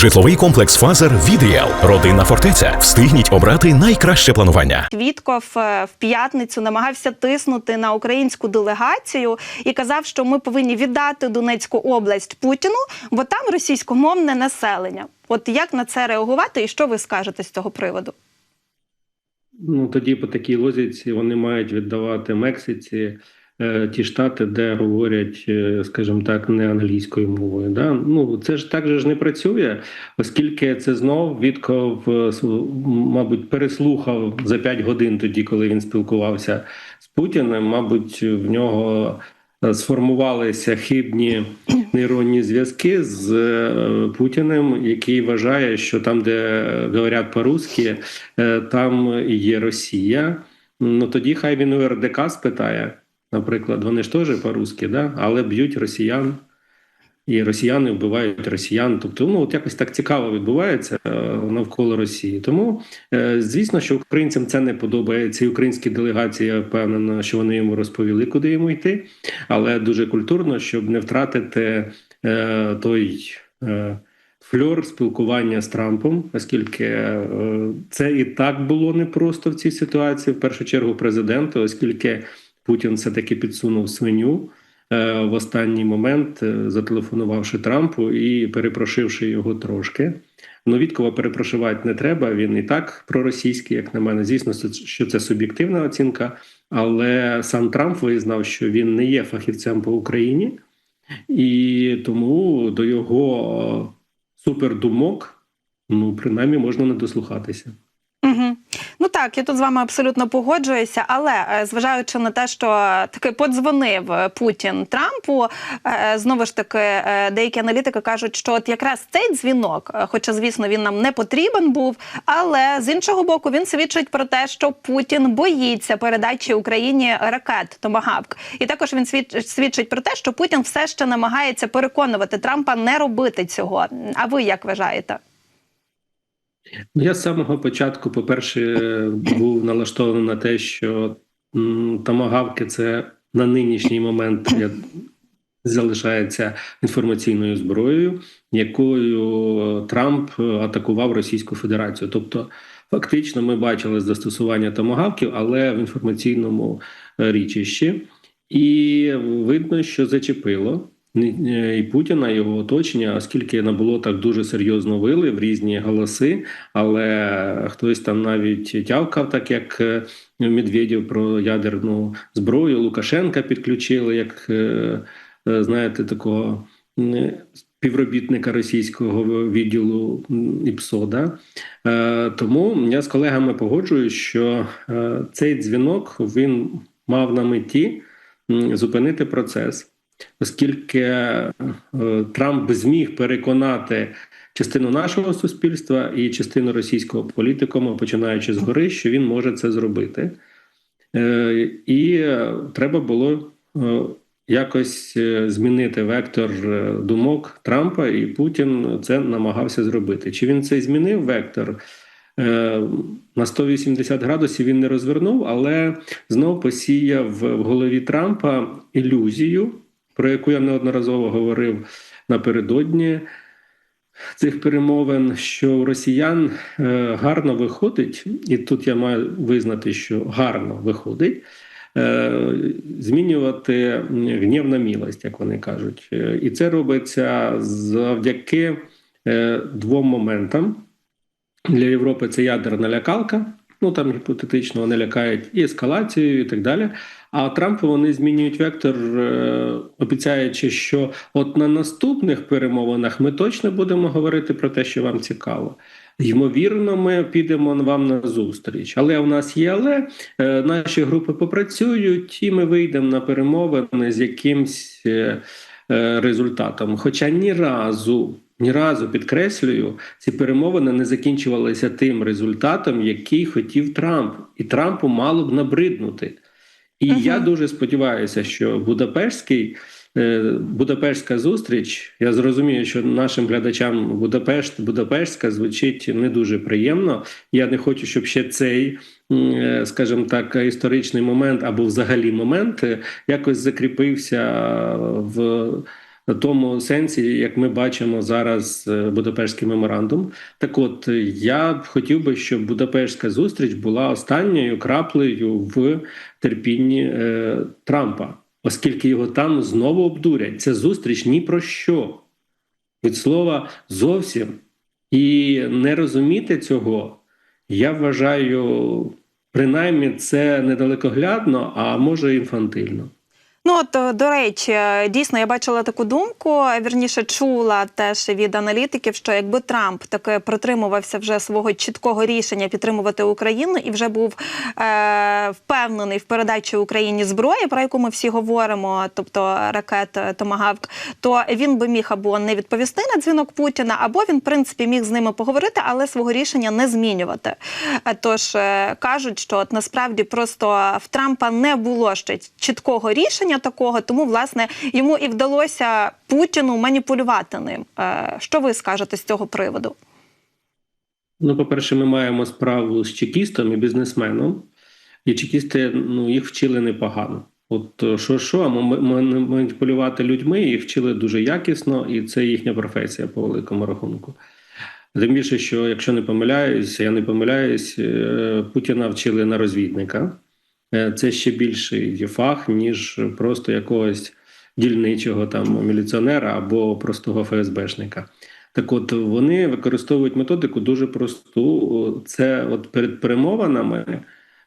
Житловий комплекс Фазер від. Родинна фортеця. Встигніть обрати найкраще планування. Квітков е, в п'ятницю намагався тиснути на українську делегацію і казав, що ми повинні віддати Донецьку область Путіну, бо там російськомовне населення. От як на це реагувати, і що ви скажете з цього приводу? Ну тоді по такій лозіці вони мають віддавати Мексиці ті штати, де говорять, е, скажімо так, не англійською мовою. Да? Ну це ж так же ж не працює, оскільки це знов Вітков, е, мабуть, переслухав за 5 годин тоді, коли він спілкувався з Путіним. Мабуть, в нього е, сформувалися хибні нейронні зв'язки з е, Путіним, який вважає, що там, де говорять по-русски, е, там є Росія. Ну тоді хай він у РДК спитає. Наприклад, вони ж теж по-русски, да? але б'ють росіян, і росіяни вбивають росіян. Тобто, ну от якось так цікаво відбувається е, навколо Росії. Тому, е, звісно, що українцям це не подобається. І українські делегації я впевнена, що вони йому розповіли, куди йому йти. Але дуже культурно, щоб не втратити е, той. Е, Фльор спілкування з Трампом, оскільки е, це і так було непросто в цій ситуації, в першу чергу президенту, оскільки Путін все таки підсунув свиню е, в останній момент, е, зателефонувавши Трампу і перепрошивши його трошки. Ну, Віткова перепрошувати не треба. Він і так проросійський, як на мене. Звісно, що це суб'єктивна оцінка, але сам Трамп визнав, що він не є фахівцем по Україні, і тому до його е, супердумок, ну принаймні, можна не дослухатися. Угу. Ну так, я тут з вами абсолютно погоджуюся, але е, зважаючи на те, що таки подзвонив е, Путін Трампу, е, знову ж таки, деякі аналітики кажуть, що от якраз цей дзвінок, хоча звісно він нам не потрібен був, але з іншого боку він свідчить про те, що Путін боїться передачі Україні ракет Томагавк. І також він свідч- свідчить про те, що Путін все ще намагається переконувати Трампа не робити цього. А ви як вважаєте? Ну, Я з самого початку, по-перше, був налаштований на те, що м, томагавки це на нинішній момент залишається інформаційною зброєю, якою Трамп атакував Російську Федерацію. Тобто, фактично, ми бачили застосування томагавків, але в інформаційному е, річищі, і видно, що зачепило. Е, І Путіна, і його оточення, оскільки набуло так дуже серйозно вили в різні голоси, але хтось там навіть тявкав, так як е, Медведєв про ядерну зброю. Лукашенка підключили, як е, знаєте, такого співробітника російського відділу м, ІПСО. Е, Тому я з колегами погоджуюсь, що цей дзвінок він мав на меті зупинити процес оскільки е, Трамп зміг переконати частину нашого суспільства і частину російського політикуму, починаючи з гори, що він може це зробити. Е, І треба було е, якось змінити вектор думок Трампа, і Путін це намагався зробити. Чи він цей змінив вектор? На 180 градусів він не розвернув, але знов посіяв в голові Трампа ілюзію, про яку я неодноразово говорив напередодні цих перемовин, що у росіян е, гарно виходить, і тут я маю визнати, що гарно виходить. е, Змінювати гнів на милость, як вони кажуть, Е, і це робиться завдяки двом моментам. Для Європи це ядерна лякалка. Ну там гіпотетично вони лякають і ескалацією, і так далі. А Трампу вони змінюють вектор, е, обіцяючи, що от на наступних перемовинах ми точно будемо говорити про те, що вам цікаво. Ймовірно, ми підемо вам на зустріч. Але у нас є, але е, наші групи попрацюють, і ми вийдемо на перемовини з якимсь е, результатом. Хоча ні разу. Ні разу підкреслюю, ці перемовини не закінчувалися тим результатом, який хотів Трамп, і Трампу мало б набриднути. І Мгм. я дуже сподіваюся, що Будапештський е, Будапештська зустріч. Я зрозумію, що нашим глядачам Будапешт, Будапештська звучить не дуже приємно. Я не хочу, щоб ще цей, е, скажімо так, історичний момент або взагалі момент е, якось закріпився в в тому сенсі, як ми бачимо зараз е, Будапештський меморандум. Так, от е, я б хотів би, щоб Будапештська зустріч була останньою краплею в терпінні е, Трампа, оскільки його там знову обдурять. Ця зустріч ні про що від слова зовсім. І не розуміти цього, я вважаю, принаймні це недалекоглядно, а може інфантильно. Ну от е, до речі, е, дійсно я бачила таку думку. Вірніше чула теж від аналітиків, що якби Трамп таки протримувався вже свого чіткого рішення підтримувати Україну і вже був е, впевнений в передачі Україні зброї, про яку ми всі говоримо, тобто ракет е, Томагавк, то він би міг або не відповісти на дзвінок Путіна, або він, в принципі, міг з ними поговорити, але свого рішення не змінювати. Тож кажуть, що от насправді просто в Трампа не було ще чіткого рішення такого, тому власне йому і вдалося Путіну маніпулювати ним. Е, Що ви скажете з цього приводу? Ну, по-перше, ми маємо справу з чекістом і бізнесменом, і чекісти ну, їх вчили непогано. От е, що, що, а маніпулювати людьми їх вчили дуже якісно, і це їхня професія по великому рахунку. Тим більше, що якщо не помиляюсь, я не помиляюсь, е, Путіна вчили на розвідника. Е, Це ще більший фах, ніж просто якогось дільничого там міліціонера або простого ФСБшника. Так от вони використовують методику дуже просту. Це от перед перемовинами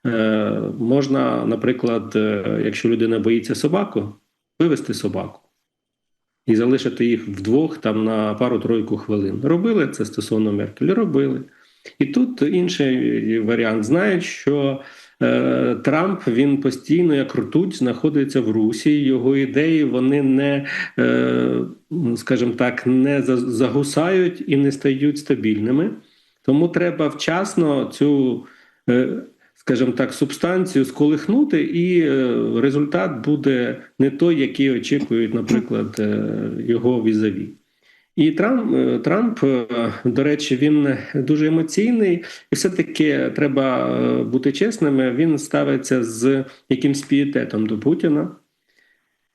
е, можна, наприклад, е, якщо людина боїться собаку, вивести собаку і залишити їх вдвох там на пару-тройку хвилин. Робили це стосовно Меркель, робили. І тут інший варіант. Знають, що Трамп він постійно, як ртуть, знаходиться в Русі. Його ідеї вони не, е, скажімо так, не загусають і не стають стабільними. Тому треба вчасно цю, е, скажімо так, субстанцію сколихнути, і е, результат буде не той, який очікують, наприклад, е, його візаві. І Трамп, е, Трамп, е, до речі, він дуже емоційний, і все-таки треба е, бути чесними. Він ставиться з якимсь пієтетом до Путіна.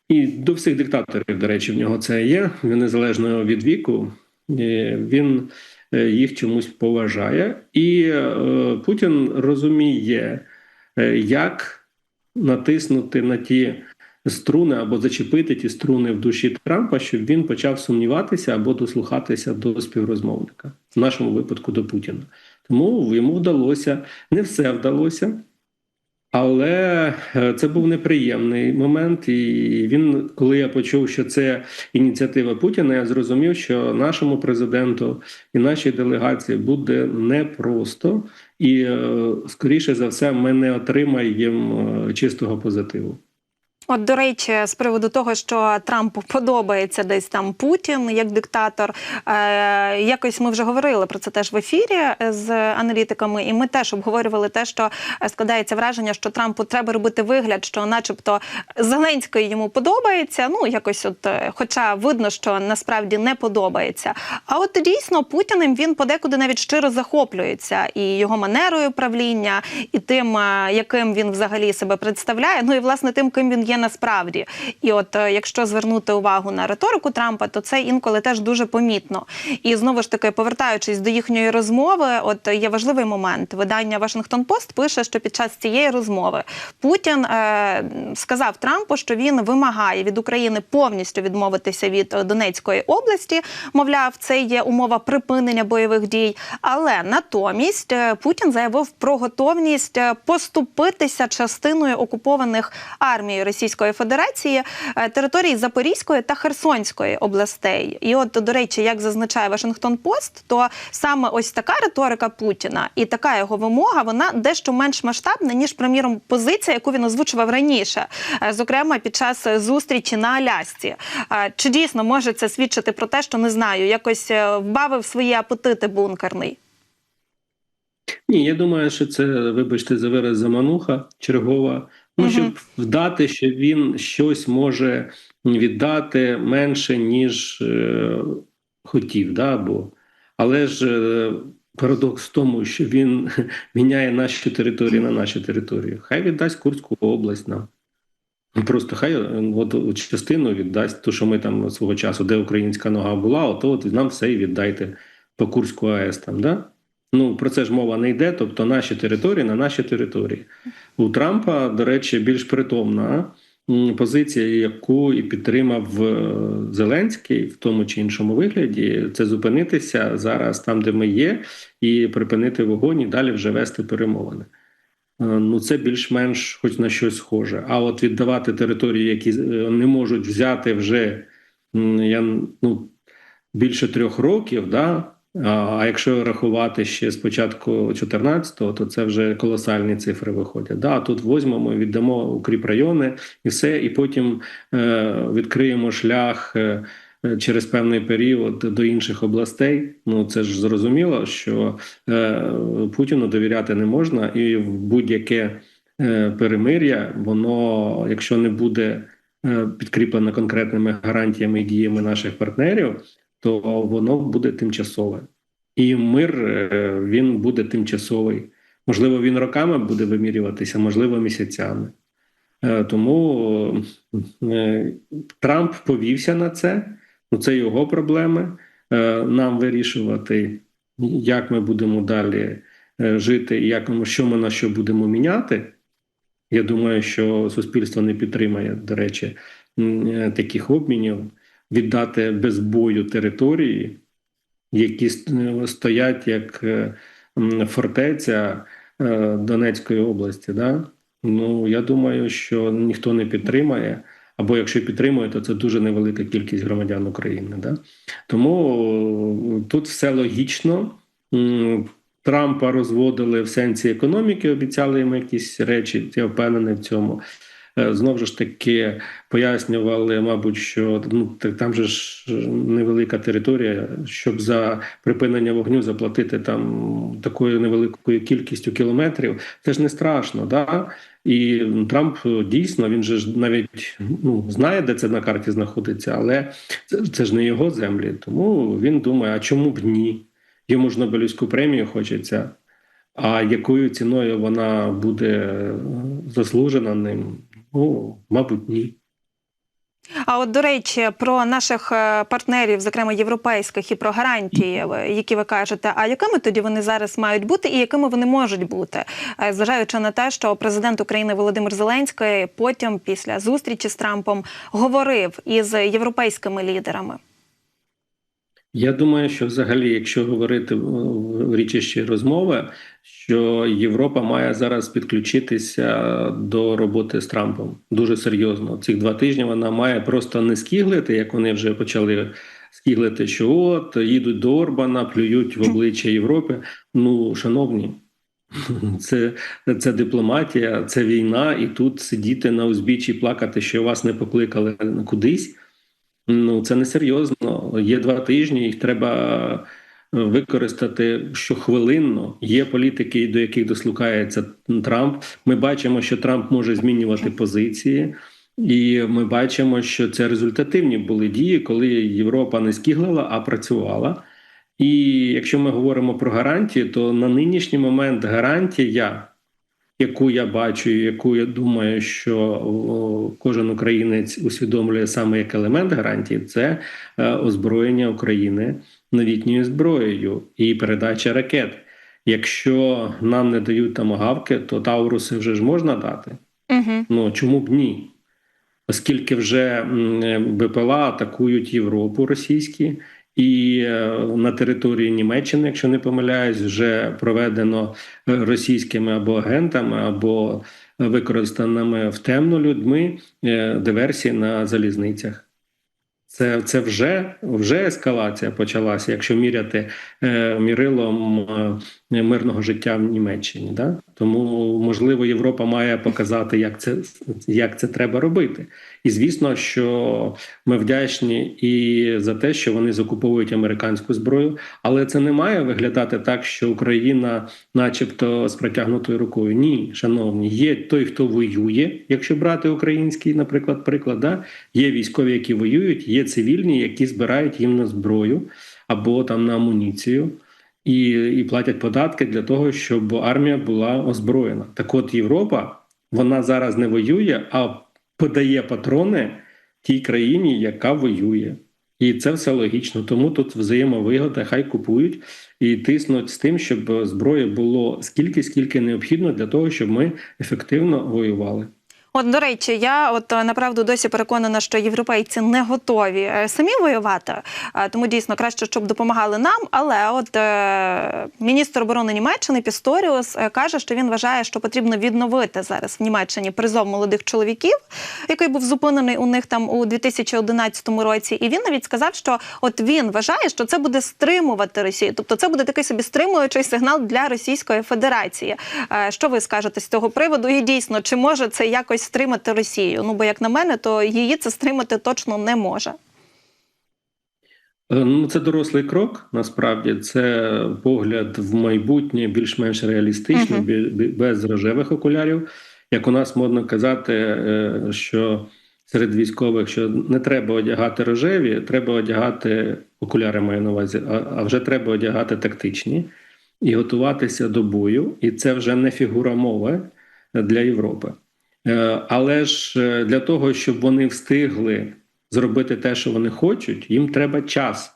І до всіх диктаторів, до речі, в нього це є, незалежно від віку. Він їх чомусь поважає, і Путін розуміє, як натиснути на ті струни або зачепити ті струни в душі Трампа, щоб він почав сумніватися або дослухатися до співрозмовника, в нашому випадку до Путіна. Тому йому вдалося, не все вдалося. Але е, це був неприємний момент, і він, коли я почув, що це ініціатива Путіна, я зрозумів, що нашому президенту і нашій делегації буде непросто, і е, скоріше за все, ми не отримаємо е, чистого позитиву. От, до речі, з приводу того, що Трампу подобається десь там Путін як диктатор. Е, якось ми вже говорили про це теж в ефірі з аналітиками, і ми теж обговорювали те, що е, складається враження, що Трампу треба робити вигляд, що, начебто, Зеленський йому подобається. Ну якось, от, е, хоча видно, що насправді не подобається. А от дійсно Путіним він подекуди навіть щиро захоплюється і його манерою правління, і тим, е, яким він взагалі себе представляє. Ну і власне тим, ким він є насправді. І от е, якщо звернути увагу на риторику Трампа, то це інколи теж дуже помітно. І знову ж таки, повертаючись до їхньої розмови, от є важливий момент. Видання Вашингтон Пост пише, що під час цієї розмови Путін е, сказав Трампу, що він вимагає від України повністю відмовитися від е, Донецької області. Мовляв, це є умова припинення бойових дій. Але натомість е, Путін заявив про готовність поступитися частиною окупованих армією Російської Федерації е, територій Запорізької та Херсонської областей. І от, до речі, як зазначає Вашингтон Пост, то саме ось така риторика Путіна і така його вимога, вона дещо менш масштабна, ніж, приміром, позиція, яку він озвучував раніше, Е, зокрема під час зустрічі на Алясці. Е, Чи дійсно може це свідчити про те, що не знаю, якось вбавив свої апетити бункерний? Ні, я думаю, що це, вибачте, за вираз замануха чергова. Ну, щоб вдати, що він щось може віддати менше, ніж е, хотів, да, бо. Але ж е, парадокс в тому, що він міняє наші території на наші території. Хай віддасть Курську область нам. Просто хай е, от частину віддасть, то що ми там свого часу, де українська нога була, ото от нам все і віддайте по Курську АЕС там, да? Ну про це ж мова не йде. Тобто наші території на наші території. У Трампа, до речі, більш притомна позиція, яку і підтримав е, Зеленський в тому чи іншому вигляді, це зупинитися зараз там, де ми є, і припинити вогонь, і далі вже вести перемовини. Е, Ну, це більш-менш хоч на щось схоже. А от віддавати території, які е, не можуть взяти вже я, ну, більше трьох років, да? А якщо рахувати ще з початку 14-го, то це вже колосальні цифри виходять. Да? Тут возьмемо, віддамо укріпрайони і все, і потім е, відкриємо шлях. Е, е, Через певний період до інших областей, ну це ж зрозуміло, що е, Путіну довіряти не можна, і в будь-яке е, перемир'я, воно, якщо не буде е, підкріплене конкретними гарантіями і діями наших партнерів, то воно буде тимчасове. І мир е, він буде тимчасовий. Можливо, він роками буде вимірюватися, можливо, місяцями. Е, Тому е, Трамп повівся на це. Ну, це його проблеми. Нам вирішувати, як ми будемо далі жити, як що ми на що будемо міняти. Я думаю, що суспільство не підтримає, до речі, таких обмінів віддати без бою території, які стоять як е, фортеця е, Донецької області. Да? Ну я думаю, що ніхто не підтримає. Або якщо підтримує, то це дуже невелика кількість громадян України. Да? Тому е, тут все логічно. Трампа розводили в сенсі економіки, обіцяли йому якісь речі. Я впевнений в цьому. Е, Знову ж таки пояснювали, мабуть, що ну там же ж невелика територія, щоб за припинення вогню заплатити там такою невеликою кількістю кілометрів. Це ж не страшно, да? І Трамп дійсно він же ж навіть ну знає, де це на карті знаходиться, але це, це ж не його землі. Тому він думає: а чому б ні? Йому ж Нобелівську премію хочеться. А якою ціною вона буде е, заслужена ним? Ну, мабуть, ні. А от до речі, про наших е, партнерів, зокрема європейських, і про гарантії, е, які ви кажете, а якими тоді вони зараз мають бути, і якими вони можуть бути, Е, зважаючи на те, що президент України Володимир Зеленський потім, після зустрічі з Трампом, говорив із європейськими лідерами. Я думаю, що взагалі, якщо говорити в річищі розмови, що Європа має зараз підключитися до роботи з Трампом дуже серйозно. Цих два тижні вона має просто не скіглити, як вони вже почали скіглити, що от їдуть до Орбана, плюють в обличчя Європи. Ну, шановні, це, це дипломатія, це війна, і тут сидіти на узбіччі, плакати, що вас не покликали кудись. Ну це не серйозно. Є два тижні, їх треба використати щохвилинно. Є політики, до яких дослухається Трамп. Ми бачимо, що Трамп може змінювати позиції, і ми бачимо, що це результативні були дії, коли Європа не скіглила, а працювала. І якщо ми говоримо про гарантії, то на нинішній момент гарантія, яку я бачу, яку я думаю, що кожен українець усвідомлює саме як елемент гарантії, це е, озброєння України новітньою зброєю і передача ракет. Якщо нам не дають тамагавки, то Тауруси вже ж можна дати. Угу. Ну чому б ні? Оскільки вже БПЛА атакують Європу російські, і е, на території Німеччини, якщо не помиляюсь, вже проведено е, російськими або агентами, або використаними в темно людьми е, диверсії на залізницях. Це це вже вже ескалація почалася, якщо міряти е, мірилом мирного життя в Німеччині. Да? Тому можливо Європа має показати, як це як це треба робити. І звісно, що ми вдячні і за те, що вони закуповують американську зброю, але це не має виглядати так, що Україна, начебто, з протягнутою рукою. Ні, шановні, є той, хто воює, якщо брати український, наприклад, приклад, да? є військові, які воюють, є цивільні, які збирають їм на зброю або там на амуніцію. І і платять податки для того, щоб армія була озброєна. Так, от Європа вона зараз не воює, а подає патрони тій країні, яка воює. І це все логічно. Тому тут взаємовигода, хай купують і тиснуть з тим, щоб зброї було скільки, скільки необхідно для того, щоб ми ефективно воювали. От до речі, я от направду досі переконана, що європейці не готові е, самі воювати, тому дійсно краще, щоб допомагали нам. Але от е, міністр оборони Німеччини Пісторіус е, каже, що він вважає, що потрібно відновити зараз в Німеччині призов молодих чоловіків, який був зупинений у них там у 2011 році. І він навіть сказав, що от він вважає, що це буде стримувати Росію, тобто це буде такий собі стримуючий сигнал для Російської Федерації. Що ви скажете з цього приводу? І дійсно, чи може це якось стримати Росію? Ну бо як на мене, то її це стримати точно не може. Е, Ну, це дорослий крок. Насправді це погляд в майбутнє більш-менш реалістичний, бі- бі- без рожевих окулярів. Як у нас модно казати, е, що серед військових що не треба одягати рожеві, треба одягати окуляри, маю на увазі, а вже треба одягати тактичні і готуватися до бою. І це вже не фігура мови для Європи. Е, Але ж е, для того, щоб вони встигли зробити те, що вони хочуть, їм треба час.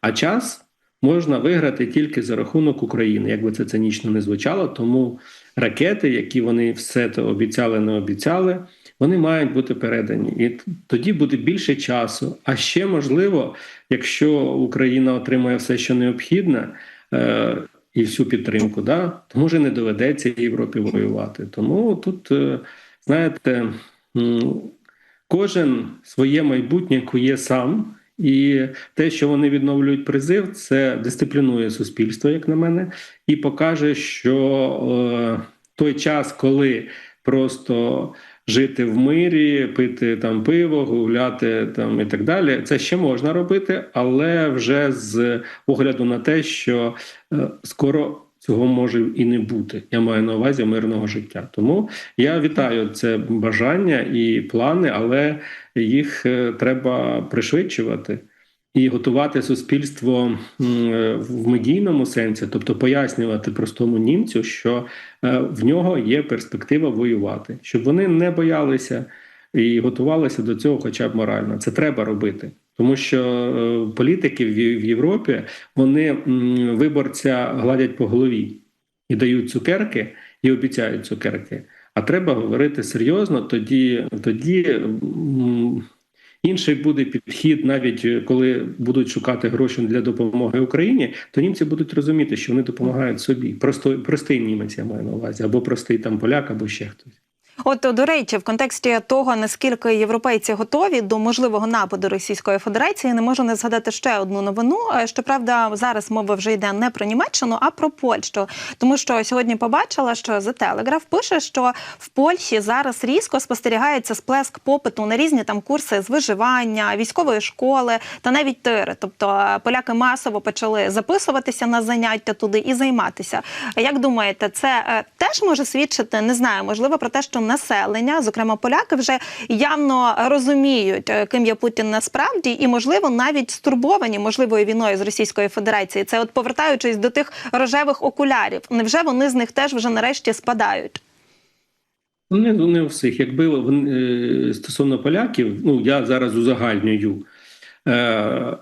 А час можна виграти тільки за рахунок України, як би це цинічно не звучало. Тому ракети, які вони все то обіцяли, не обіцяли, вони мають бути передані. І тоді буде більше часу. А ще можливо, якщо Україна отримає все, що необхідне. Е- і всю підтримку, да, то може не доведеться Європі воювати. Тому тут, знаєте, кожен своє майбутнє кує сам, і те, що вони відновлюють призив, це дисциплінує суспільство, як на мене, і покаже, що е, той час, коли просто жити в мирі, пити там пиво, гуляти там і так далі, це ще можна робити, але вже з огляду на те, що е, скоро. Цього може і не бути. Я маю на увазі мирного життя. Тому я вітаю це бажання і плани, але їх е, треба пришвидшувати і готувати суспільство е, в медійному сенсі, тобто пояснювати простому німцю, що е, в нього є перспектива воювати, щоб вони не боялися і готувалися до цього, хоча б морально. Це треба робити. Тому що е, політики в Європі вони виборця гладять по голові і дають цукерки, і обіцяють цукерки. А треба говорити серйозно, тоді, тоді інший буде підхід, навіть е, коли будуть шукати гроші для допомоги Україні, то німці будуть розуміти, що вони допомагають собі. Просто простий німець я маю на увазі, або простий там поляк, або ще хтось. От до речі, в контексті того, наскільки європейці готові до можливого нападу Російської Федерації, не можу не згадати ще одну новину. Е, Щоправда, зараз мова вже йде не про Німеччину, а про Польщу. Тому що сьогодні побачила, що The Telegraph пише, що в Польщі зараз різко спостерігається сплеск попиту на різні там курси з виживання, військової школи та навіть тири. Тобто е, поляки масово почали записуватися на заняття туди і займатися. Як думаєте, це е, теж може свідчити, не знаю, можливо, про те, що населення, зокрема поляки, вже явно розуміють, е, ким є Путін насправді, і можливо навіть стурбовані можливою війною з Російською Федерацією. Це от повертаючись до тих рожевих окулярів. Невже вони з них теж вже нарешті спадають? Ну, Не, не у всіх. Якби е, стосовно поляків, ну я зараз узагальнюю, е,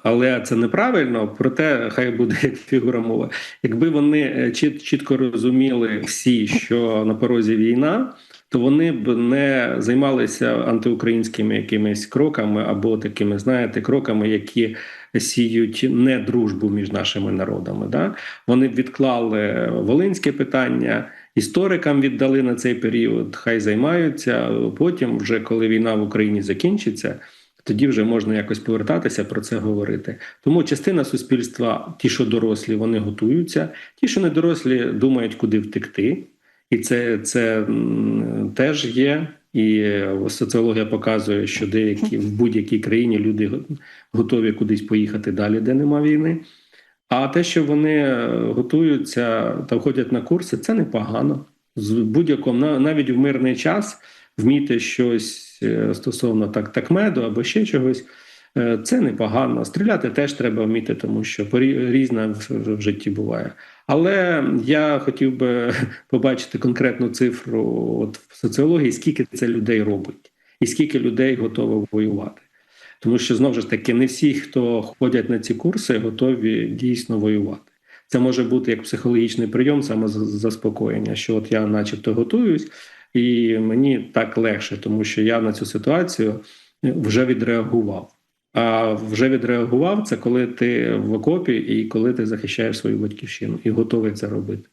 але це неправильно, проте хай буде як фігура мови. Якби вони чіт, чітко розуміли всі, що на порозі війна, то вони б не займалися антиукраїнськими якимись кроками або такими, знаєте, кроками, які сіють не дружбу між нашими народами. Да? Вони б відклали волинське питання. Історикам віддали на цей період, хай займаються. Потім, вже коли війна в Україні закінчиться, тоді вже можна якось повертатися про це говорити. Тому частина суспільства, ті, що дорослі, вони готуються, ті, що не дорослі, думають, куди втекти, і це, це теж є. І е, соціологія показує, що деякі в будь-якій країні люди готові кудись поїхати далі, де нема війни. А те, що вони е, готуються та ходять на курси, це непогано. З будь-якому на- навіть в мирний час вміти щось е, стосовно так, такмеду або ще чогось. Е, Це непогано. Стріляти теж треба вміти, тому що різне в, житті буває. Але я хотів би побачити конкретну цифру от в соціології, скільки це людей робить. і скільки людей готово воювати. Тому що знову ж таки не всі, хто ходять на ці курси, готові дійсно воювати. Це може бути як психологічний прийом, самозаспокоєння, що от я, начебто, готуюсь, і мені так легше, тому що я на цю ситуацію вже відреагував. А вже відреагував це коли ти в окопі і коли ти захищаєш свою батьківщину і готовий це робити.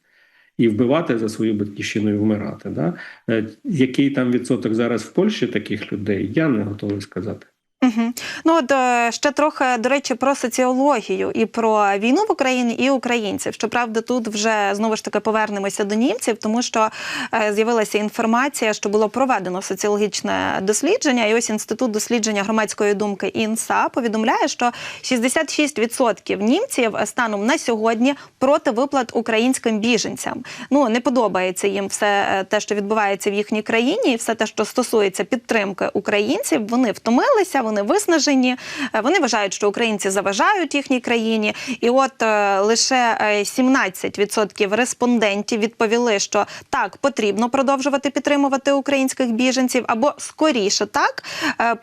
І вбивати за свою батьківщину і вмирати. Да? Е, Який там відсоток зараз в Польщі таких людей, я не готовий сказати. Угу. Ну от е, ще трохи до речі про соціологію і про війну в Україні і українців. Щоправда, тут вже знову ж таки повернемося до німців, тому що е, з'явилася інформація, що було проведено соціологічне дослідження. І ось інститут дослідження громадської думки ІНСА повідомляє, що 66% німців станом на сьогодні проти виплат українським біженцям. Ну не подобається їм все е, те, що відбувається в їхній країні, і все те, що стосується підтримки українців. Вони втомилися, вони виснажені. е, Вони вважають, що українці заважають їхній країні. І от е, лише е, 17% респондентів відповіли, що так потрібно продовжувати підтримувати українських біженців, або скоріше так. Е,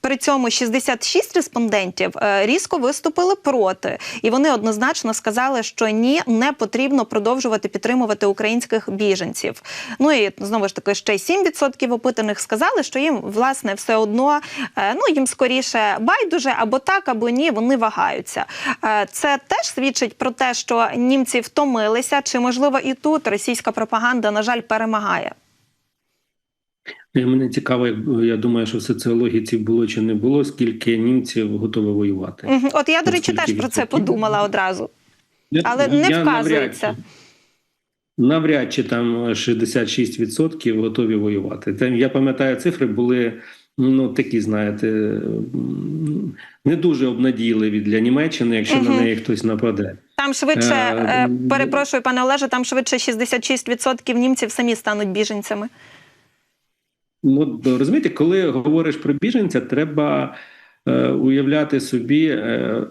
При, цьому 66 респондентів е, різко виступили проти, і вони однозначно сказали, що ні, не потрібно продовжувати підтримувати українських біженців. Ну і знову ж таки ще 7% опитаних сказали, що їм власне все одно е, ну їм скоріше байдуже або так, або ні. Вони вагаються. Е, Це теж свідчить про те, що німці втомилися, чи можливо і тут російська пропаганда на жаль перемагає. І Мене цікаво, я думаю, що в соціології ці було чи не було, скільки німців готові воювати. От я, до речі, теж про це подумала одразу. Я- Але не я вказується. Навряд чи, навряд чи там 66% готові воювати. Там, я пам'ятаю, цифри були ну, такі, знаєте, не дуже обнадійливі для Німеччини, якщо на неї хтось нападе. Там швидше, Е, е, перепрошую, пане Олеже, там швидше 66% німців самі стануть біженцями. Ну, розумієте, коли говориш про біженця, треба е, уявляти собі, е,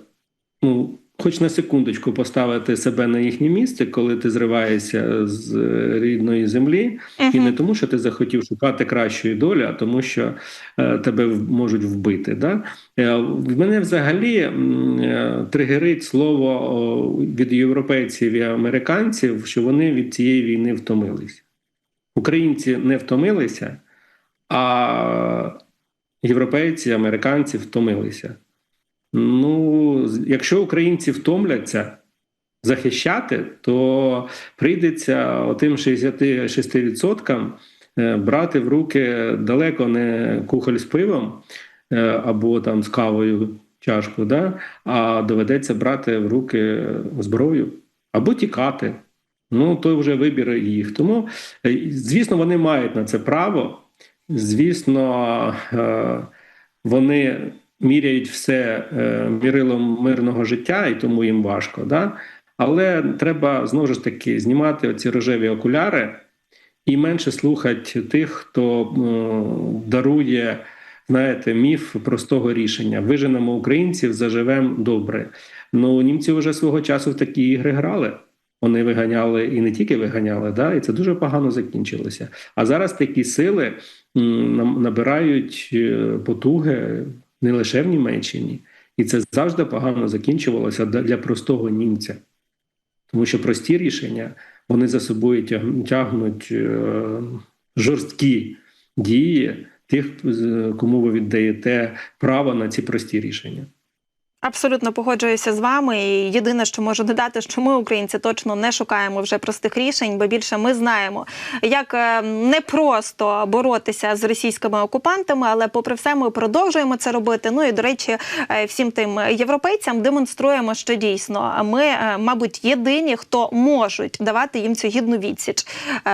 ну, хоч на секундочку поставити себе на їхнє місце, коли ти зриваєшся з е, рідної землі, і не тому, що ти захотів шукати кращої долі, а тому, що е, тебе можуть вбити. Да? Е, в мене взагалі е, тригерить слово о, від європейців і американців, що вони від цієї війни втомились. Українці не втомилися, а європейці, американці втомилися. Ну, якщо українці втомляться захищати, то прийдеться отим 66% е, брати в руки далеко не кухоль з пивом е, або там з кавою чашку, да? а доведеться брати в руки зброю або тікати. Ну, то вже вибір їх. Тому, е, звісно, вони мають на це право. Звісно, вони міряють все е, мірилом мирного життя, і тому їм важко. Да? Але треба знову ж таки знімати оці рожеві окуляри і менше слухати тих, хто дарує. Знаєте, міф простого рішення: виженемо українців, заживемо добре. Ну німці вже свого часу в такі ігри грали. Вони виганяли і не тільки виганяли, да, і це дуже погано закінчилося. А зараз такі сили набирають е, потуги не лише в Німеччині, і це завжди погано закінчувалося для простого німця. Тому що прості рішення вони за собою тягнуть е, жорсткі дії тих, кому ви віддаєте право на ці прості рішення. Абсолютно погоджуюся з вами. І єдине, що можу додати, що ми, українці, точно не шукаємо вже простих рішень, бо більше ми знаємо, як е, непросто боротися з російськими окупантами, але попри все, ми продовжуємо це робити. Ну і до речі, е, всім тим європейцям демонструємо, що дійсно ми, е, мабуть, єдині, хто можуть давати їм цю гідну відсіч.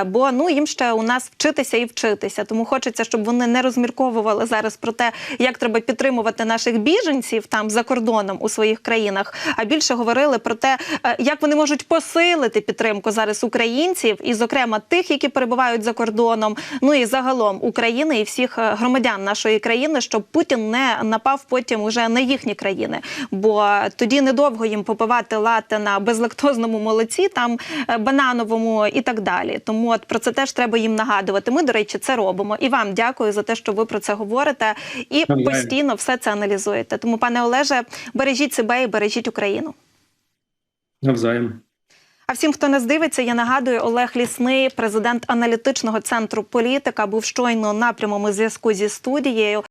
Бо ну їм ще у нас вчитися і вчитися. Тому хочеться, щоб вони не розмірковували зараз про те, як треба підтримувати наших біженців там за кордоном. Кордоном у своїх країнах, а більше говорили про те, е, як вони можуть посилити підтримку зараз українців, і, зокрема, тих, які перебувають за кордоном, ну і загалом України і всіх е, громадян нашої країни, щоб Путін не напав потім уже на їхні країни. Бо тоді недовго їм попивати лати на безлактозному молоці, там е, банановому і так далі. Тому от про це теж треба їм нагадувати. Ми, до речі, це робимо. І вам дякую за те, що ви про це говорите і постійно все це аналізуєте. Тому, пане Олеже, бережіть себе і бережіть Україну. Навзаєм. А всім, хто нас дивиться, я нагадую, Олег Лісний, президент аналітичного центру політика, був щойно на прямому зв'язку зі студією.